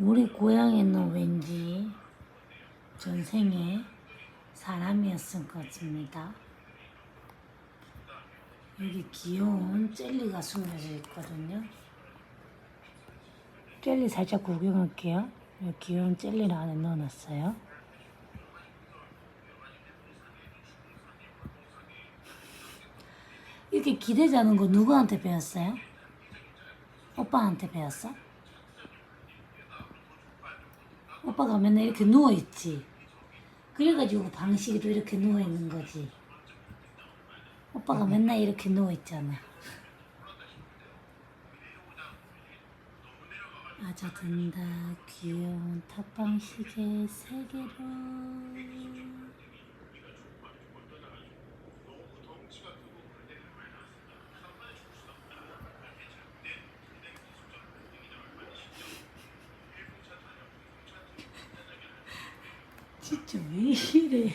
우리 고향에는 왠지 전생에 사람이었을 것입니다. 여기 귀여운 젤리가 숨겨져 있거든요. 젤리 살짝 구경할게요. 여기 귀여운 젤리를 안에 넣어놨어요. 이렇게 기대자는 거 누구한테 배웠어요? 오빠한테 배웠어? 오빠가 맨날 이렇게 누워있지. 그래가지고 방식이도 이렇게 누워있는 거지. 오빠가 맨날 이렇게 누워있잖아. 아져든다 귀여운 탑방 시계 세 개로 진짜 왜 이래